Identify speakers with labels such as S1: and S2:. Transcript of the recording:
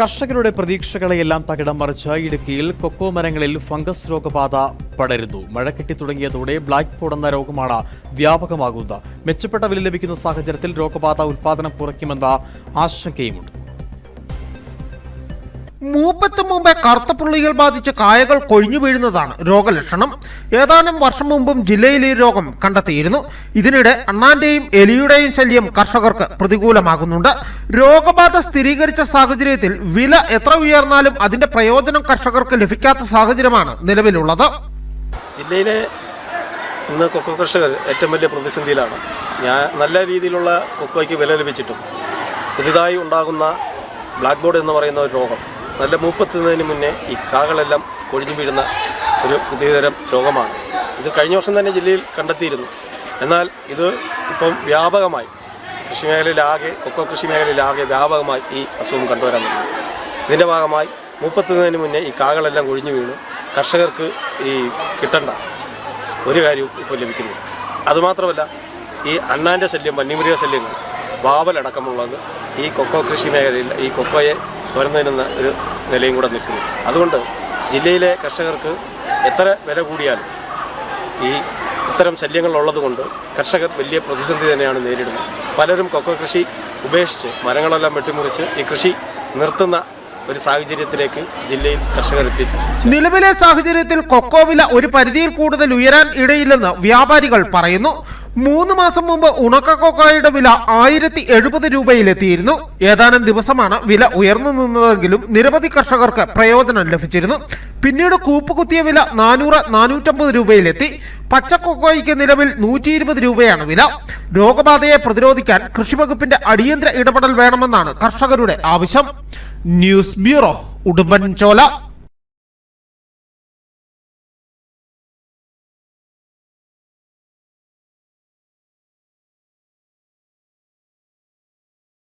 S1: കർഷകരുടെ പ്രതീക്ഷകളെയെല്ലാം തകിടം മറിച്ച് ഇടുക്കിയിൽ കൊക്കോ മരങ്ങളിൽ ഫംഗസ് രോഗബാധ പടരുന്നു. മഴ കെട്ടി തുടങ്ങിയതോടെ ബ്ലാക്ക് പോഡ് എന്ന രോഗമാണ് വ്യാപകമാകുന്നത്. മെച്ചപ്പെട്ട വില ലഭിക്കുന്ന സാഹചര്യത്തിൽ രോഗബാധ ഉൽപാദനം കുറയ്ക്കുമെന്ന ആശങ്കയുമുണ്ട്.
S2: മൂപ്പത്ത് മുമ്പേ കറുത്ത പുള്ളികൾ ബാധിച്ച കായകൾ കൊഴിഞ്ഞു വീഴുന്നതാണ് രോഗലക്ഷണം. ഏതാനും വർഷം മുമ്പും ജില്ലയിൽ ഈ രോഗം കണ്ടെത്തിയിരുന്നു. ഇതിനിടെ അണ്ണാന്റെയും എലിയുടെയും ശല്യം കർഷകർക്ക് പ്രതികൂലമാകുന്നുണ്ട്. രോഗബാധ സ്ഥിരീകരിച്ച സാഹചര്യത്തിൽ വില എത്ര ഉയർന്നാലും അതിന്റെ പ്രയോജനം കർഷകർക്ക് ലഭിക്കാത്ത സാഹചര്യമാണ് നിലവിലുള്ളത്.
S3: ജില്ലയിലെ ഇന്ന് കൊക്കോ കർഷകർ ഏറ്റവും വലിയ പ്രതിസന്ധിയിലാണ്. ഞാൻ നല്ല രീതിയിലുള്ള കൊക്കോയ്ക്ക് വില ലഭിച്ചിട്ടും പുതുതായി ഉണ്ടാകുന്ന ബ്ലാക്ക് ബോർഡ് എന്ന് പറയുന്ന ഒരു രോഗം. നല്ല മൂപ്പെത്തുന്നതിന് മുന്നേ ഈ കാകളെല്ലാം കൊഴിഞ്ഞു വീഴുന്ന ഒരു പുതിയതരം രോഗമാണ്. ഇത് കഴിഞ്ഞ വർഷം തന്നെ ജില്ലയിൽ കണ്ടെത്തിയിരുന്നു. എന്നാൽ ഇത് ഇപ്പം വ്യാപകമായി കൃഷി മേഖലയിലാകെ കൊക്കോ കൃഷി മേഖലയിലാകെ വ്യാപകമായി ഈ അസുഖം കണ്ടുവരാൻ തുടങ്ങി. ഇതിന്റെ ഭാഗമായി മൂപ്പെത്തുന്നതിന് മുന്നേ ഈ കാകളെല്ലാം കൊഴിഞ്ഞു വീണു. കർഷകർക്ക് ഈ കിട്ടേണ്ട ഒരു കാര്യവും ഇപ്പോൾ ലഭിക്കുന്നില്ല. അതുമാത്രമല്ല ഈ അണ്ണാന്റെ ശല്യം വന്യമൃഗ ശല്യങ്ങൾ വാവലടക്കമുള്ളത് ഈ കൊക്കോ കൃഷി മേഖലയിൽ ഈ കൊക്കോയെ തുറന്നതിനെന്ന ഒരു നിലയും കൂടെ നിൽക്കുന്നു. അതുകൊണ്ട് ജില്ലയിലെ കർഷകർക്ക് എത്ര വില കൂടിയാലും ഈ ഇത്തരം ശല്യങ്ങളുള്ളത് ഉള്ളതുകൊണ്ട് കർഷകർ വലിയ പ്രതിസന്ധി തന്നെയാണ് നേരിടുന്നത്. പലരും കൊക്കോ കൃഷി ഉപേക്ഷിച്ച് മരങ്ങളെല്ലാം വെട്ടിമുറിച്ച് ഈ കൃഷി നിർത്തുന്ന ഒരു സാഹചര്യത്തിലേക്ക് ജില്ലയിൽ കർഷകർ എത്തി.
S2: നിലവിലെ സാഹചര്യത്തിൽ കൊക്കോ വില ഒരു പരിധിയിൽ കൂടുതൽ ഉയരാൻ ഇടയില്ലെന്ന് വ്യാപാരികൾ പറയുന്നു. മൂന്ന് മാസം മുമ്പ് ഉണക്ക കൊക്കോയുടെ വില ആയിരത്തി എഴുപത് രൂപയിലെത്തിയിരുന്നു. ഏതാനും ദിവസമാണ് വില ഉയർന്നു നിന്നതെങ്കിലും നിരവധി കർഷകർക്ക് പ്രയോജനം ലഭിച്ചിരുന്നു. പിന്നീട് കൂപ്പുകുത്തിയ വില നാനൂറ് നാനൂറ്റമ്പത് രൂപയിലെത്തി. പച്ചക്കൊക്കോയ്ക്ക് നിലവിൽ നൂറ്റി ഇരുപത് രൂപയാണ് വില. രോഗബാധയെ പ്രതിരോധിക്കാൻ കൃഷിവകുപ്പിന്റെ അടിയന്തര ഇടപെടൽ വേണമെന്നാണ് കർഷകരുടെ ആവശ്യം. News bureau Udumbanchola.